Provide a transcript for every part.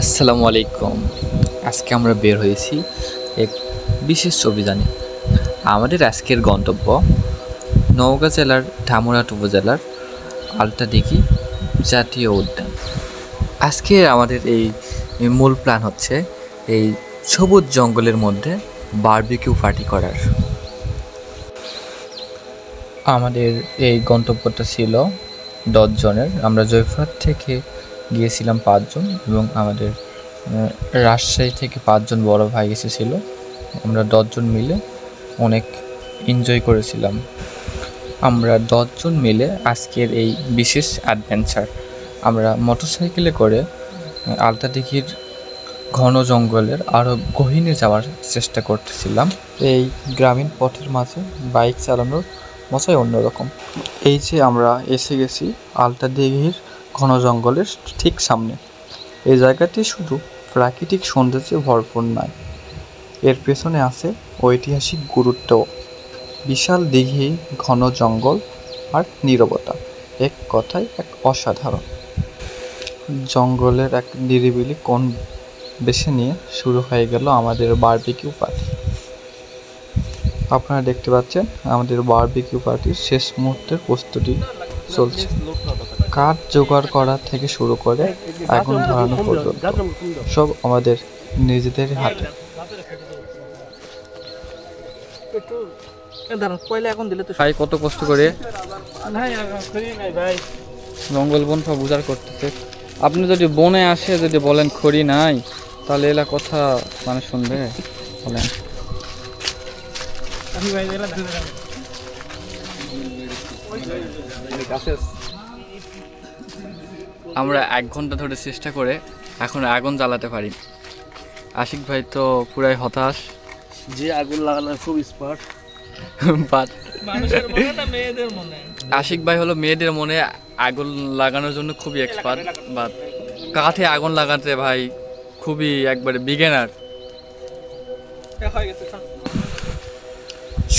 আসসালামু আলাইকুম। আজকে আমরা বের হয়েছি এক বিশেষ অভিযানে আমাদের আজকের গন্তব্য নওগাঁ জেলার ধামরাট উপজেলার আলতাদিঘি জাতীয় উদ্যান। আজকে আমাদের এই মূল প্ল্যান হচ্ছে এই সবুজ জঙ্গলের মধ্যে বারবিকিউ পার্টি করার। আমাদের এই গন্তব্যটা ছিল দশজনের। আমরা জয়ফাট থেকে গিয়েছিলাম পাঁচজন এবং আমাদের রাজশাহী থেকে পাঁচজন বড় ভাই এসেছিল। আমরা দশজন মিলে অনেক এনজয় করেছিলাম। আমরা দশজন মিলে আজকের এই বিশেষ অ্যাডভেঞ্চার আমরা মোটরসাইকেলে করে আলতাদিঘির ঘন জঙ্গলের আরও গহীনে যাওয়ার চেষ্টা করতেছিলাম। এই গ্রামীণ পথের মাঝে বাইক চালানোর মজাই অন্যরকম। এই যে আমরা এসে গেছি আলতা দিঘির ঘন জঙ্গলের ঠিক সামনে। এই জায়গাটি শুধু প্রাকৃতিক সৌন্দর্যে ভরপুর নয়, এর পেছনে আছে ঐতিহাসিক গুরুত্ব বিশাল দিঘি, ঘন জঙ্গল আর নীরবতা, এক কথায় এক অসাধারণ। জঙ্গলের এক নিরিবিলি কোণ বেছে নিয়ে শুরু হয়ে গেল আমাদের বারবিকিউ পার্টি আপনারা দেখতে পাচ্ছেন আমাদের বারবিকিউ পার্টির শেষ মুহূর্তের প্রস্তুতি চলছে। কাঠ জোগাড় করা থেকে শুরু করে আগুন ধরানো পর্যন্ত সব আমাদের নিজেদের হাতে। ভাই কত কষ্ট করে নাই ফ্রি নাই ভাই। জঙ্গল বন সব উজাড় করতেছে। আপনি যদি বনে আসে যদি বলেন খড়ি নাই তাহলে এলা কথা মানে শুনবে বলেন। আমি ভাই দিলে আমরা এক ঘণ্টা ধরে চেষ্টা করে এখন আগুন জ্বালাতে পারি। আশিক ভাই তো পুরাই হতাশ। যে আগুন লাগানো খুব স্মার্ট বাট মানুষের মনে না মেয়েদের মনে। আশিক ভাই হলো মেয়েদের মনে আগুন লাগানোর জন্য খুবই এক্সপার্ট বাট কাঠে আগুন লাগাতে ভাই খুবই একবারে বিগেনার হয়ে গেছে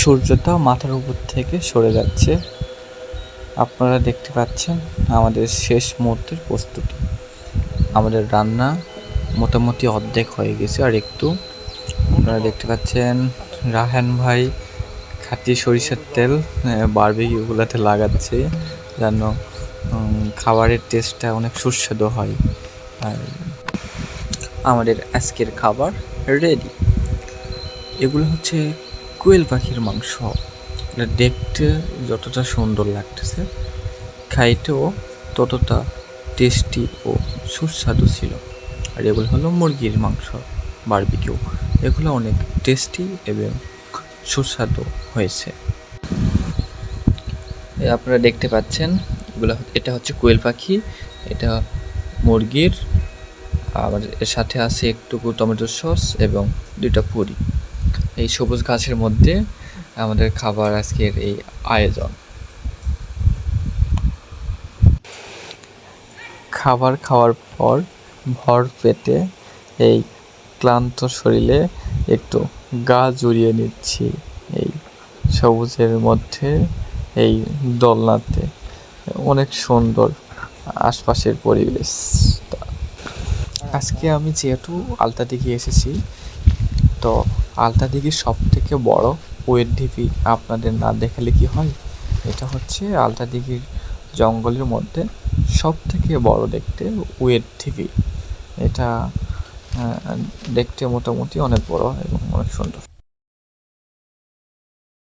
সূর্যটা মাথার উপর থেকে সরে যাচ্ছে। আপনারা দেখতে পাচ্ছেন আমাদের শেষ মুহূর্তের প্রস্তুতি। আমাদের রান্না মোটামুটি অর্ধেক হয়ে গেছে, আর একটু আপনারা দেখতে পাচ্ছেন রাহান ভাই খাঁটি সরিষার তেল বারবিকিউগুলোতে লাগাচ্ছে যেন খাবারের টেস্টটা অনেক সুস্বাদু হয়। আর আমাদের আজকের খাবার রেডি এগুলো হচ্ছে কোয়েল পাখির মাংস। এটা দেখতে যতটা সুন্দর লাগতেছে, খাইতেও ততটা টেস্টি ও সুস্বাদু ছিল। আর এগুলো হলো মুরগির মাংস বারবিকিউ এগুলো অনেক টেস্টি এবং সুস্বাদু হয়েছে। আপনারা দেখতে পাচ্ছেন, এগুলো এটা হচ্ছে কোয়েল পাখি, এটা মুরগির, আর এর সাথে আছে একটুকু টমেটো সস এবং দুইটা পুরি। এই সবুজ গাছের মধ্যে আমাদের খাবার আজকের এই আয়োজন। খাবার খাওয়ার পর ভর পেটে এই ক্লান্ত শরীরে একটু গা জুড়িয়ে নিচ্ছি এই সবুজের মধ্যে, এই দোলনাতে। অনেক সুন্দর আশপাশের পরিবেশ আজকে আমি যেহেতু আলতা দিঘি এসেছি, তো আলতা দিঘির সব থেকে বড় ওয়েট ঢিপি আপনাদের না দেখালে কি হয়? এটা হচ্ছে আলতা দিঘির জঙ্গলের মধ্যে সব থেকে বড় দেখতে ওয়েট ঢিপি। এটা দেখতে মোটামুটি অনেক বড় এবং অনেক সুন্দর।